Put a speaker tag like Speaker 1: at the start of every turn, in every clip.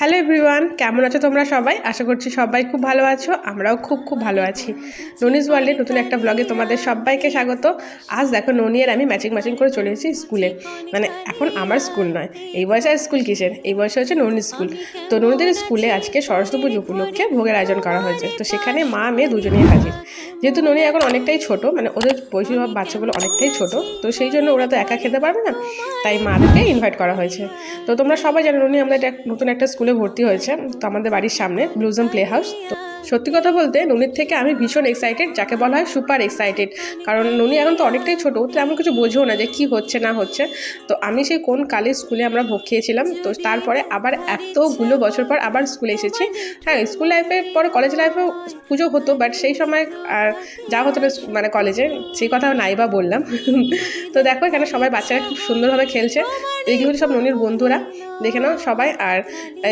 Speaker 1: Hello everyone, কেমন আছো তোমরা সবাই? আশা করছি সবাই খুব ভালো আছো, আমরাও খুব খুব ভালো আছি। ননিস ওয়ার্ল্ডে নতুন একটা ব্লগে তোমাদের সবাইকে স্বাগত। আজ দেখো ননি আর আমি ম্যাচিং ম্যাচিং করে চলে এসেছি স্কুলে মানে এখন আমার স্কুল নয়, এই বয়সে আর স্কুল কিসের? এই বয়সে হচ্ছে ননি স্কুল তো ননিদের স্কুলে আজকে সরস্বতী পুজো উপলক্ষে ভোগের আয়োজন করা হয়েছে। তো সেখানে মা, মেয়ে দুজনেই হাজির। যেহেতু ননি এখন অনেকটাই ছোট মানে ওদের বয়সী বাচ্চাগুলো অনেকটাই ছোট, তো সেই জন্য ওরা তো একা খেতে পারবে না, তাই মাদেরকে ইনভাইট করা হয়েছে। তো তোমরা সবাই জানো ননি, আমরা এটা নতুন একটা স্কুলে ভর্তি হয়েছে। তো আমাদের বাড়ির সামনে ব্লুজম প্লে হাউস তো সত্যি কথা বলতে ননির থেকে আমি ভীষণ এক্সাইটেড যাকে বলা হয় সুপার এক্সাইটেড কারণ ননি এখন তো অনেকটাই ছোটো তো এমন কিছু বোঝেও না যে কী হচ্ছে না হচ্ছে। তো আমি সেই কোন কালে স্কুলে আমরা ভোগ খেয়েছিলাম, তো তারপরে আবার এতগুলো বছর পর আবার স্কুলে এসেছি। হ্যাঁ স্কুল লাইফে পরে কলেজ লাইফেও পুজো হতো বাট সেই সময় আর যা হতো না মানে কলেজে সেই কথা নাই বা বললাম। তো দেখো এখানে সবাই বাচ্চারা খুব সুন্দরভাবে খেলছে। এইগুলো সব ননির বন্ধুরা, দেখে নাও সবাই। আর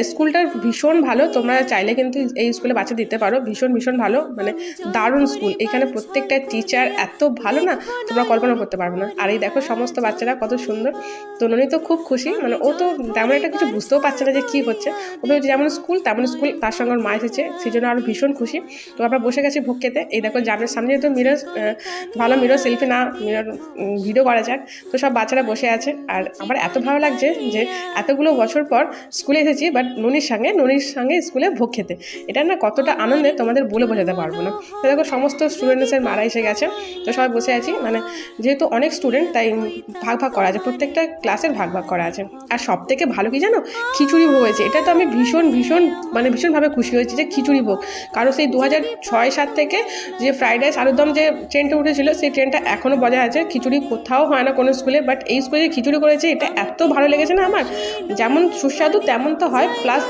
Speaker 1: স্কুলটা ভীষণ ভালো, তোমরা চাইলে কিন্তু এই স্কুলে বাচ্চা দিতে পারো। ভীষণ ভীষণ ভালো মানে দারুণ স্কুল। এখানে প্রত্যেকটা টিচার এত ভালো না, তোমরা কল্পনা করতে পারবে না। আর এই দেখো সমস্ত বাচ্চারা কত সুন্দর। তো ননি তো খুব খুশি মানে ও তো তেমন একটা কিছু বুঝতেও পারছে না যে কী হচ্ছে। ও ভেবেছে যেমন স্কুল, তেমন স্কুল তার সঙ্গে ওর মা এসেছে সেই জন্য আরও ভীষণ খুশি। তো আমরা বসে গেছি ভোগ খেতে। এই দেখো জামের সামনে যেহেতু মিরর ভালো মিরর সেলফি না মিরর ভিডিও করা যাক। তো সব বাচ্চারা বসে আছে। আর আমার এত ভালো লাগছে যে এতগুলো বছর পর স্কুলে এসেছি বাট ননির সঙ্গে ননির সঙ্গে স্কুলে ভোগ খেতে। এটা না কতটা আনন্দে তোমাদের বলে বোঝাতে পারব না। তো দেখো, সমস্ত স্টুডেন্টসের মারা এসে গেছে। তো সবাই বসে আছি মানে যেহেতু অনেক স্টুডেন্ট তাই ভাগ ভাগ করা আছে। প্রত্যেকটা ক্লাসের ভাগ ভাগ করা আছে। আর সব থেকে ভালো কি জানো? খিচুড়ি ভোগ হয়েছে। এটা তো আমি ভীষণ ভীষণ মানে ভীষণভাবে খুশি হয়েছি যে খিচুড়ি ভোগ। কারণ সেই দু হাজার ছয়, সাত থেকে যে ফ্রাইড রাইস আলুর দম যে ট্রেনটা উঠেছিল, সেই ট্রেনটা এখনও বজায় আছে। খিচুড়ি কোথাও হয় না কোনো স্কুলে বাট এই স্কুলে যে খিচুড়ি করেছে, এটা এত ভালো লেগেছে না আমার? যেমন সুস্বাদু তেমন তো হয় প্লাস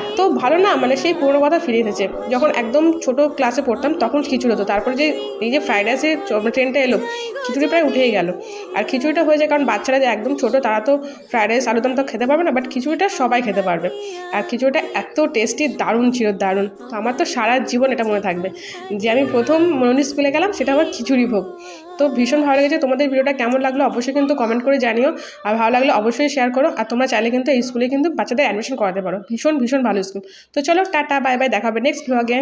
Speaker 1: এত ভালো না মানে সেই পুরোনো কথা ফিরে এসেছে। যখন একদম ছোট ক্লাসে পড়তাম, তখন খিচুড়ি হতো। তারপরে যে এই যে ফ্রাইড রাইসের ট্রেনটা এলো, খিচুড়ি প্রায় উঠেই গেল। আর খিচুড়িটা হয়ে যায় কারণ বাচ্চারা যে একদম ছোটো, তারা তো ফ্রাইড রাইস আলুদম তো খেতে পারবে না বাট খিচুড়িটা সবাই খেতে পারবে। আর খিচুড়িটা এত টেস্টি দারুণ ছিল, দারুণ। তো আমার তো সারা জীবন এটা মনে থাকবে। যে আমি প্রথম মনোনী স্কুলে গেলাম, সেটা আমার খিচুড়ি ভোগ। তো ভীষণ ভালো লেগেছে। তোমাদের ভিডিওটা কেমন লাগল অবশ্যই কিন্তু কমেন্ট করে জানিও। আর ভালো লাগলে অবশ্যই শেয়ার করো। আর তোমরা চাইলে কিন্তু এই স্কুলে কিন্তু বাচ্চাদের অ্যাডমিশন করাতে পারো। ভীষণ ভীষণ ভালো স্কুল তো চলো, টাটা বাই বাই দেখাবে নেক্সট ব্লগে